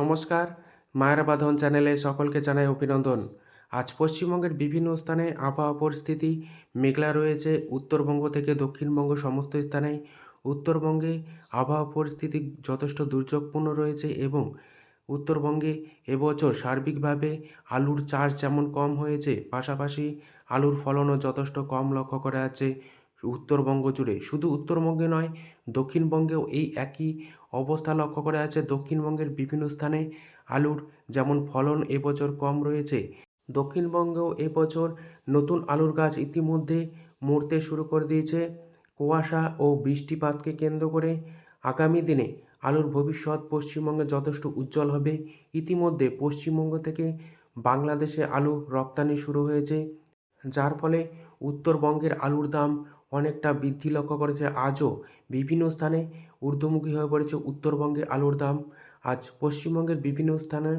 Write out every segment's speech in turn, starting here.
নমস্কার। মায়ের বাঁধন চ্যানেলে সকলকে জানাই অভিনন্দন। আজ পশ্চিমবঙ্গের বিভিন্ন স্থানে আবহাওয়া পরিস্থিতি মেঘলা রয়েছে। উত্তরবঙ্গ থেকে দক্ষিণবঙ্গ সমস্ত স্থানে উত্তরবঙ্গে আবহাওয়া পরিস্থিতি যথেষ্ট দুর্যোগপূর্ণ রয়েছে এবং উত্তরবঙ্গে এবছর সার্বিকভাবে আলুর চাষ যেমন কম হয়েছে, পাশাপাশি আলুর ফলনও যথেষ্ট কম লক্ষ্য করা যাচ্ছে। উত্তরবঙ্গ জুড়ে। শুধু উত্তরবঙ্গে নয়, দক্ষিণবঙ্গেও এই একই অবস্থা লক্ষ্য করা যাচ্ছে। দক্ষিণবঙ্গের বিভিন্ন স্থানে আলুর যেমন ফলন এবছর কম রয়েছে, দক্ষিণবঙ্গেও এবছর নতুন আলুর গাছ ইতিমধ্যে মরতে শুরু করে দিয়েছে। কুয়াশা ও বৃষ্টিপাতকে কেন্দ্র করে আগামী দিনে আলুর ভবিষ্যৎ পশ্চিমবঙ্গে যথেষ্ট উজ্জ্বল হবে। ইতিমধ্যে পশ্চিমবঙ্গ থেকে বাংলাদেশে আলু রপ্তানি শুরু হয়েছে, যার ফলে উত্তরবঙ্গের আলুর দাম অনেকটা বৃদ্ধি লক্ষ্য করেছে। আজও বিভিন্ন স্থানে ঊর্ধ্বমুখী হয়ে পড়েছে উত্তরবঙ্গে আলুর দাম। আজ পশ্চিমবঙ্গের বিভিন্ন স্থানে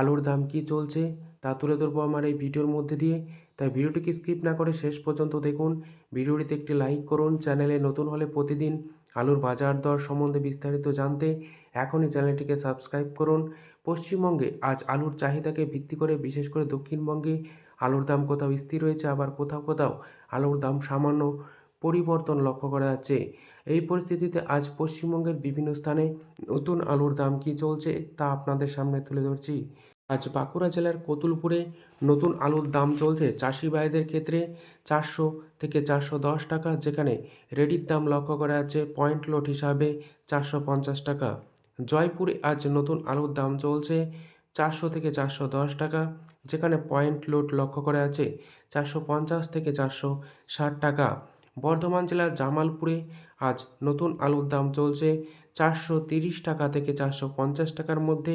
আলুর দাম কী চলছে তা তুলে ধরবো আমার এই ভিডিওর মধ্যে দিয়ে। তাই ভিডিওটিকে স্কিপ না করে শেষ পর্যন্ত দেখুন। ভিডিওটিতে একটি লাইক করুন। চ্যানেলে নতুন হলে প্রতিদিন আলুর বাজার দর সম্বন্ধে বিস্তারিত জানতে এখনই চ্যানেলটিকে সাবস্ক্রাইব করুন। পশ্চিমবঙ্গে আজ আলুর চাহিদাকে ভিত্তি করে, বিশেষ করে দক্ষিণবঙ্গে আলুর দাম কোথাও স্থির রয়েছে আবার কোথাও কোথাও আলুর দাম সামান্য পরিবর্তন লক্ষ্য করা যাচ্ছে। এই পরিস্থিতিতে আজ পশ্চিমবঙ্গের বিভিন্ন স্থানে নতুন আলুর দাম কী চলছে তা আপনাদের সামনে তুলে ধরছি। আজ বাঁকুড়া জেলার কতুলপুরে নতুন আলুর দাম চলছে চাষি ভাইদের ক্ষেত্রে চারশো থেকে চারশো দশ টাকা, যেখানে রেডির দাম লক্ষ্য করা যাচ্ছে পয়েন্ট লোড হিসাবে চারশো পঞ্চাশ টাকা। জয়পুরে আজ নতুন আলুর দাম চলছে চারশো থেকে চারশো দশ টাকা, যেখানে পয়েন্ট লোড লক্ষ্য করা আছে চারশো পঞ্চাশ থেকে চারশো ষাট টাকা। বর্ধমান জেলার জামালপুরে আজ নতুন আলুর দাম চলছে চারশো তিরিশ টাকা থেকে চারশো পঞ্চাশ টাকার মধ্যে,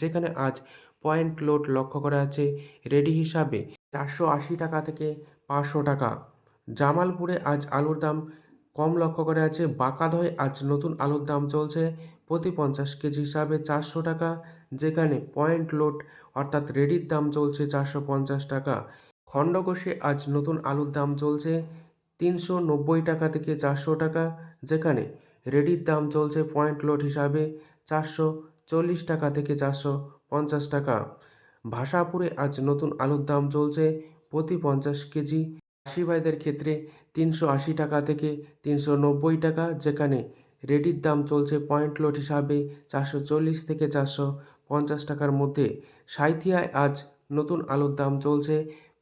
যেখানে আজ পয়েন্ট লোড লক্ষ্য করা আছে রেডি হিসাবে চারশো আশি টাকা থেকে পাঁচশো টাকা। জামালপুরে আজ আলুর দাম কম লক্ষ্য করা আছে বাঁকাদহে আজ নতুন আলুর দাম চলছে প্রতি পঞ্চাশ কেজি হিসাবে চারশো টাকা, যেখানে পয়েন্ট লোড অর্থাৎ রেডির দাম চলছে চারশো পঞ্চাশ টাকা। খণ্ডকোষে আজ নতুন আলুর দাম চলছে তিনশো নব্বই টাকা থেকে চারশো টাকা, যেখানে রেডির দাম চলছে পয়েন্ট লোড হিসাবে চারশো চল্লিশ টাকা থেকে চারশো পঞ্চাশ টাকা। ভাষাপুরে আজ নতুন আলুর দাম চলছে প্রতি পঞ্চাশ কেজি। চাষি ভাইদের ক্ষেত্রে তিনশো আশি টাকা থেকে তিনশো নব্বই টাকা, যেখানে রেডির দাম চলছে পয়েন্ট লোড হিসাবে চারশো চল্লিশ থেকে চারশো পঞ্চাশ টাকার মধ্যে। সাঁইথিয়ায় আজ নতুন আলুর দাম চলছে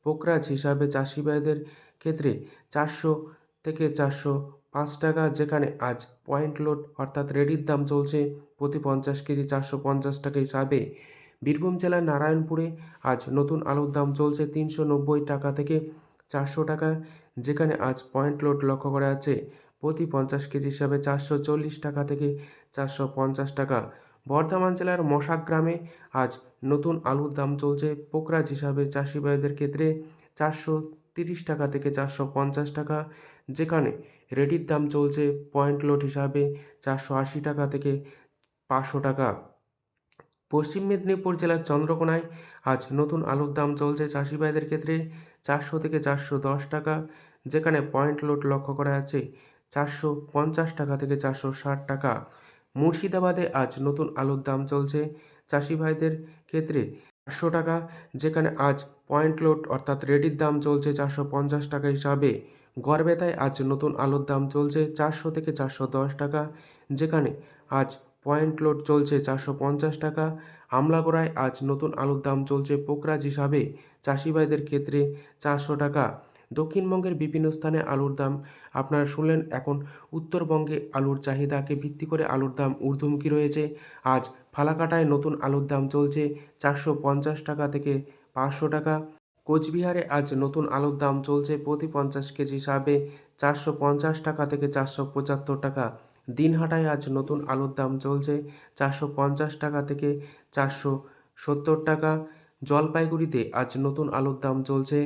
পোকরাজ হিসাবে চাষি ভাইদের ক্ষেত্রে চারশো থেকে চারশো পাঁচ টাকা, যেখানে আজ পয়েন্ট লোড অর্থাৎ রেডির দাম চলছে প্রতি পঞ্চাশ কেজি চারশো পঞ্চাশ টাকা হিসাবে। বীরভূম জেলার নারায়ণপুরে আজ নতুন আলুর দাম চলছে তিনশো নব্বই টাকা থেকে চারশো টাকা, যেখানে আজ পয়েন্ট লোড লক্ষ্য করা আছে প্রতি পঞ্চাশ কেজি হিসাবে চারশো চল্লিশ টাকা থেকে চারশো পঞ্চাশ টাকা। বর্ধমান জেলার মশাক গ্রামে আজ নতুন আলুর দাম চলছে পোকরাজ হিসাবে চাষি ভাইদের ক্ষেত্রে চারশো তিরিশ টাকা থেকে চারশো পঞ্চাশ টাকা, যেখানে রেডির দাম চলছে পয়েন্ট লোড হিসাবে চারশো আশি টাকা থেকে পাঁচশো টাকা। পশ্চিম মেদিনীপুর জেলার চন্দ্রকোনায় আজ নতুন আলুর দাম চলছে চাষি ভাইদের ক্ষেত্রে চারশো থেকে চারশো দশ টাকা, যেখানে পয়েন্ট লোড লক্ষ্য করা যাচ্ছে চারশো পঞ্চাশ টাকা থেকে চারশো ষাট টাকা। মুর্শিদাবাদে আজ নতুন আলুর দাম চলছে চাষি ভাইদের ক্ষেত্রে চারশো টাকা, যেখানে আজ পয়েন্ট লোড অর্থাৎ রেডির দাম চলছে চারশো পঞ্চাশ টাকা হিসাবে। গড়বেতায় আজ নতুন আলুর দাম চলছে চারশো থেকে চারশো দশ টাকা, যেখানে আজ পয়েন্ট লোড চলছে চারশো পঞ্চাশ টাকা। আমলাগোড়ায় আজ নতুন আলুর দাম চলছে পোকরাজ হিসাবে। চাষিভাইদের ক্ষেত্রে চারশো টাকা দক্ষিণবঙ্গের বিভিন্ন স্থানে আলুর দাম, আপনারা শুনলেন এখন উত্তরবঙ্গে আলুর চাহিদাকে ভিত্তি করে আলুর দাম ঊর্ধ্বমুখী রয়েছে। আজ ফালাকাটায় নতুন আলুর দাম চলছে চারশো পঞ্চাশ টাকা থেকে পাঁচশো টাকা। কোচবিহারে আজ নতুন আলুর দাম চলছে প্রতি পঞ্চাশ কেজি হিসাবে চারশো পঞ্চাশ টাকা থেকে চারশো পঁচাত্তর টাকা। দিনহাটায় আজ নতুন আলুর দাম চলছে চারশো পঞ্চাশ টাকা থেকে চারশো সত্তর টাকা। জলপাইগুড়িতে আজ নতুন আলুর দাম চলছে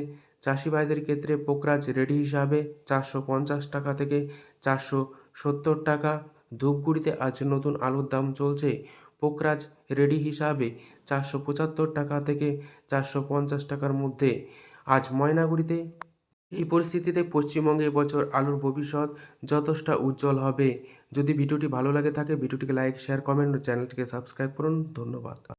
চাষি ভাইদের ক্ষেত্রে পোকরাজ রেডি হিসাবে চারশো পঞ্চাশ টাকা থেকে চারশো সত্তর টাকা। ধূপগুড়িতে আজ নতুন আলুর দাম চলছে। পোকরাজ রেডি হিসাবে চারশো পঁচাত্তর টাকা থেকে চারশো পঞ্চাশ টাকার মধ্যে। আজ ময়নাগুড়িতে এই পরিস্থিতিতে পশ্চিমবঙ্গে এবছর আলুর ভবিষ্যৎ যথেষ্ট উজ্জ্বল হবে। যদি ভিডিওটি ভালো লাগে থাকে, ভিডিওটিকে লাইক শেয়ার কমেন্ট চ্যানেলটিকে সাবস্ক্রাইব করুন। ধন্যবাদ।